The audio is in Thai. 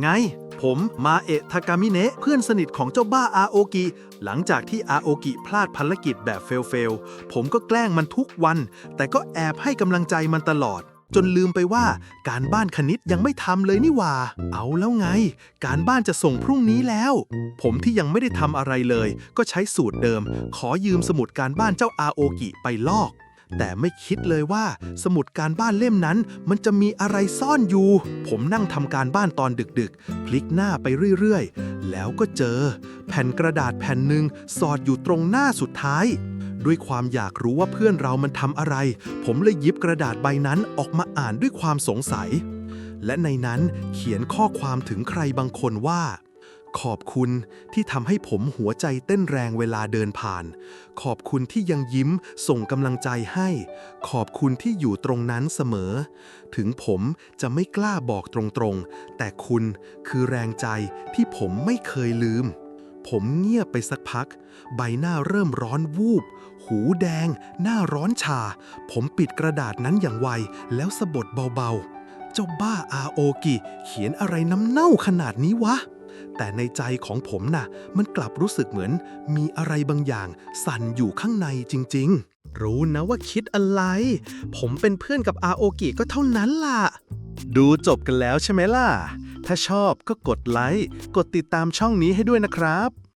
ไง ผมมาเอะทากามิเนะเพื่อนสนิทของเจ้าบ้าอาโอกิ หลังจากที่อาโอกิพลาดภารกิจแบบเฟลเฟลผมก็แกล้งมันทุกวัน แต่ก็แอบให้กำลังใจมันตลอด จนลืมไปว่าการบ้านคณิตยังไม่ทำเลยนี่หว่า เอาแล้วไง การบ้านจะส่งพรุ่งนี้แล้ว ผมที่ยังไม่ได้ทำอะไรเลย ก็ใช้สูตรเดิม ขอยืมสมุดการบ้านเจ้าอาโอกิไปลอก แต่ไม่คิดเลยว่าสมุดการบ้านเล่มนั้น มันจะมีอะไรซ่อนอยู่ ผมนั่งทำการบ้านตอนดึกๆ พลิกหน้าไปเรื่อยๆ แล้วก็เจอ แผ่นกระดาษแผ่นหนึ่งสอดอยู่ตรงหน้าสุดท้าย ด้วยความอยากรู้ว่าเพื่อนเรามันทำอะไร ผมเลยหยิบกระดาษใบนั้นออกมาอ่านด้วยความสงสัย และในนั้นเขียนข้อความถึงใครบางคนว่า ขอบคุณที่ทำให้ผมหัวใจเต้นแรงเวลาเดินผ่าน ขอบคุณที่ยังยิ้มส่งกำลังใจให้ ขอบคุณที่อยู่ตรงนั้นเสมอ ถึงผมจะไม่กล้าบอกตรงๆ แต่คุณคือแรงใจที่ผมไม่เคยลืม ผมเงียบไปสักพัก ใบหน้าเริ่มร้อนวูบ หูแดง หน้าร้อนชา ผมปิดกระดาษนั้นอย่างไว แล้วสะบดเบาๆ เจ้าบ้าอาโอกิ เขียนอะไรน้ำเน่าขนาดนี้วะ แต่ในใจของผมน่ะ มันกลับรู้สึกเหมือน มีอะไรบางอย่าง สั่นอยู่ข้างในจริง ๆ รู้นะว่าคิดอะไร ผมเป็นเพื่อนกับอาโอกิก็เท่านั้นล่ะ ดูจบกันแล้วใช่ไหมล่ะ ถ้าชอบก็กดไลค์ กดติดตามช่องนี้ให้ด้วยนะครับ